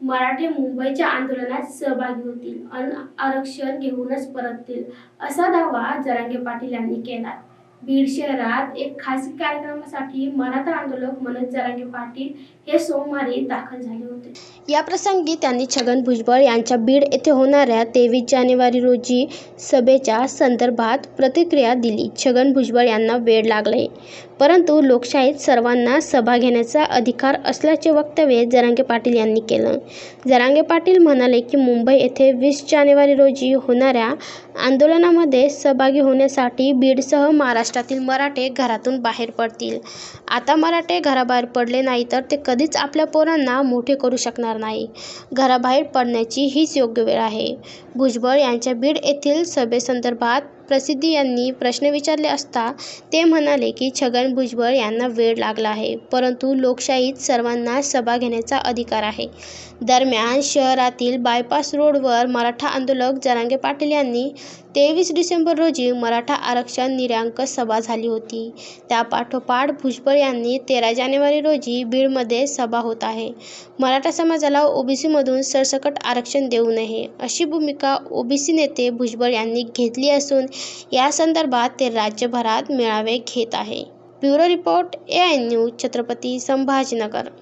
मराठे मुंबईच्या आंदोलनात सहभागी होतील. अन आरक्षण घेऊनच परततील असा दावा जरांगे पाटील यांनी केला. बीड शहरात एक खासगी कार्यक्रमासाठी मराठा आंदोलक मनोज जरांगे पाटील हे सोमवारी दाखल झाले होते. याप्रसंगी त्यांनी छगन भुजबळ यांच्या बीड येथे होणाऱ्या तेवीस जानेवारी रोजी सभेच्या संदर्भात प्रतिक्रिया दिली. छगन भुजबळ यांना वेळ लागले. परंतु लोकशाहीत सर्वांना सभा घेण्याचा अधिकार असल्याचे वक्तव्य जरांगे पाटील यांनी केलं. जरांगे पाटील म्हणाले की मुंबई येथे वीस जानेवारी रोजी होणाऱ्या आंदोलनामध्ये सहभागी होण्यासाठी बीडसह महाराष्ट्रातील मराठे घरातून बाहेर पडतील. आता मराठे घराबाहेर पडले नाही तर ते कधीच आपल्या पोरांना मोठे करू शकणार नाही. घराबाहेर पडण्याची हीच योग्य वेळ आहे. भुजबळ यांच्या बीड येथील सभेसंदर्भात प्रसिद्धी यांनी प्रश्न विचारले असता ते म्हणाले की छगन भुजबळ यांना वेळ लागला आहे परंतु लोकशाहीत सर्वांना सभा घेण्याचा अधिकार आहे. दरम्यान शहरातील बायपास रोडवर मराठा आंदोलक जरांगे पाटील यांनी तेवीस डिसेंबर रोजी मराठा आरक्षण निर्यांक सभा झाली होती. त्यापाठोपाठ भुजबळ यांनी तेरा जानेवारी रोजी बीडमध्ये सभा होत आहे. मराठा समाजाला ओबीसीमधून सरसकट आरक्षण देऊ नये अशी भूमिका ओबीसी नेते भुजबळ यांनी घेतली असून या संदर्भात ते राज्यभरात मेळावे घेत आहे. Bureau report A I news Chhatrapati Sambhajinagar.